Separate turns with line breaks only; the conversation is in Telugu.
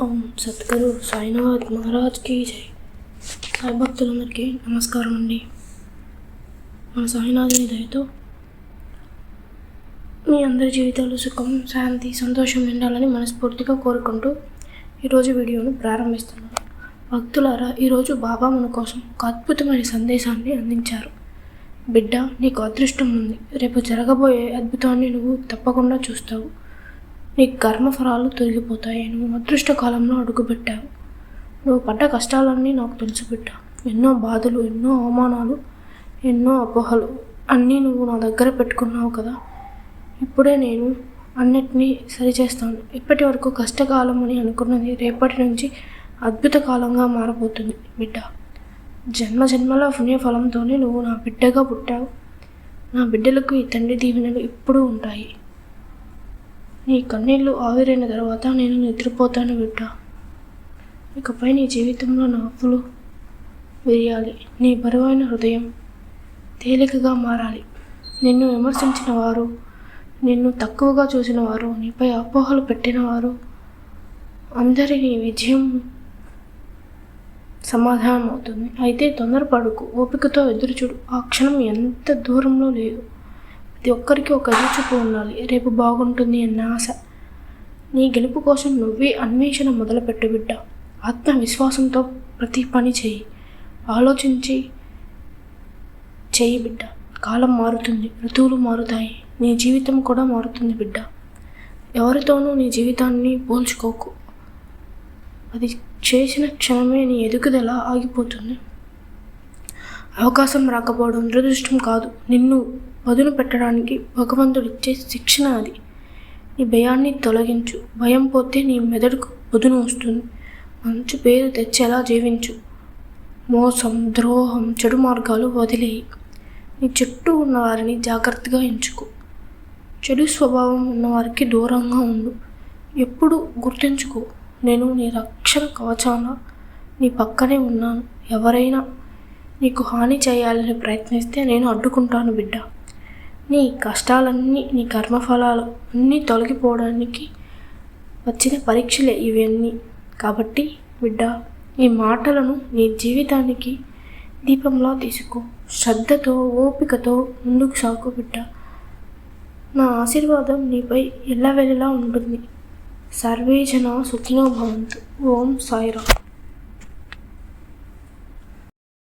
ఓం సద్గురు సాయినాథ్ మహారాజ్కి జై. సాయి భక్తులందరికీ నమస్కారం అండి మన సాయినాథుని దయతో మీ అందరి జీవితాలు సుఖం శాంతి సంతోషం నిండాలని మనస్ఫూర్తిగా కోరుకుంటూ ఈరోజు వీడియోను ప్రారంభిస్తున్నాను. భక్తులారా ఈరోజు బాబా మన కోసం ఒక అద్భుతమైన సందేశాన్ని అందించారు. బిడ్డ నీకు అదృష్టం ఉంది. రేపు జరగబోయే అద్భుతాన్ని నువ్వు తప్పకుండా చూస్తావు. నీ కర్మఫలాలు తొలగిపోతాయి నువ్వు అదృష్ట కాలంలో అడుగుపెట్టావు. నువ్వు పడ్డ కష్టాలన్నీ నాకు తెలిసిపెట్టా. ఎన్నో బాధలు ఎన్నో అవమానాలు ఎన్నో అపోహలు అన్నీ నువ్వు నా దగ్గర పెట్టుకున్నావు కదా. ఇప్పుడే నేను అన్నిటినీ సరిచేస్తాను. ఇప్పటి వరకు కష్టకాలం అని అనుకున్నది రేపటి నుంచి అద్భుత కాలంగా మారబోతుంది బిడ్డ. జన్మ జన్మల పుణ్యఫలంతోనే నువ్వు నా బిడ్డగా పుట్టావు. నా బిడ్డలకు ఈ తండ్రి దీవెనలు ఇప్పుడు ఉంటాయి. నీ కన్నీళ్ళు ఆవిరైన తర్వాత నేను నిద్రపోతాను బిడ్డ. ఇకపై నీ జీవితంలో నవ్వులు విరియాలి. నీ బరువైన హృదయం తేలికగా మారాలి. నిన్ను విమర్శించిన వారు నిన్ను తక్కువగా చూసిన వారు నీపై అపోహలు పెట్టిన వారు అందరి నీ విజయం సమాధానం అవుతుంది అయితే తొందరపడుకు. ఓపికతో ఎదురుచూడు ఆ క్షణం ఎంత దూరంలో లేదు. ప్రతి ఒక్కరికి ఒక చూపు ఉండాలి. రేపు బాగుంటుంది అన్న ఆశ. నీ గెలుపు కోసం నువ్వే అన్వేషణ మొదలుపెట్టు బిడ్డ. ఆత్మవిశ్వాసంతో ప్రతి పని చేయి. ఆలోచించి చేయి బిడ్డ. కాలం మారుతుంది. ఋతువులు మారుతాయి. నీ జీవితం కూడా మారుతుంది బిడ్డ. ఎవరితోనూ నీ జీవితాన్ని పోల్చుకోకు. అది చేసిన క్షణమే నీ ఎదుగుదల ఆగిపోతుంది. అవకాశం రాకపోవడం దురదృష్టం కాదు. నిన్ను పదును పెట్టడానికి భగవంతుడు ఇచ్చే శిక్షణ అది. నీ భయాన్ని తొలగించు. భయం పోతే నీ మెదడుకు పదును వస్తుంది. మంచి పేరు తెచ్చేలా జీవించు. మోసం ద్రోహం చెడు మార్గాలు వదిలేయి. నీ చుట్టూ ఉన్న వారిని జాగ్రత్తగా ఎంచుకో. చెడు స్వభావం ఉన్నవారికి దూరంగా ఉండు. ఎప్పుడు గుర్తుంచుకో. నేను నీ రక్షణ కవచాన నీ పక్కనే ఉన్నాను. ఎవరైనా నీకు హాని చేయాలని ప్రయత్నిస్తే నేను అడ్డుకుంటాను బిడ్డ. నీ కష్టాలన్నీ నీ కర్మఫలాలు అన్నీ తొలగిపోవడానికి వచ్చిన పరీక్షలే ఇవన్నీ. కాబట్టి బిడ్డ ఈ మాటలను నీ జీవితానికి దీపంలా తీసుకో. శ్రద్ధతో ఓపికతో ముందుకు సాగు బిడ్డ. నా ఆశీర్వాదం నీపై ఎల్లవెల్లలా ఉంటుంది. సర్వేజన సుఖినో భవంతు. ఓం సాయిరామ్.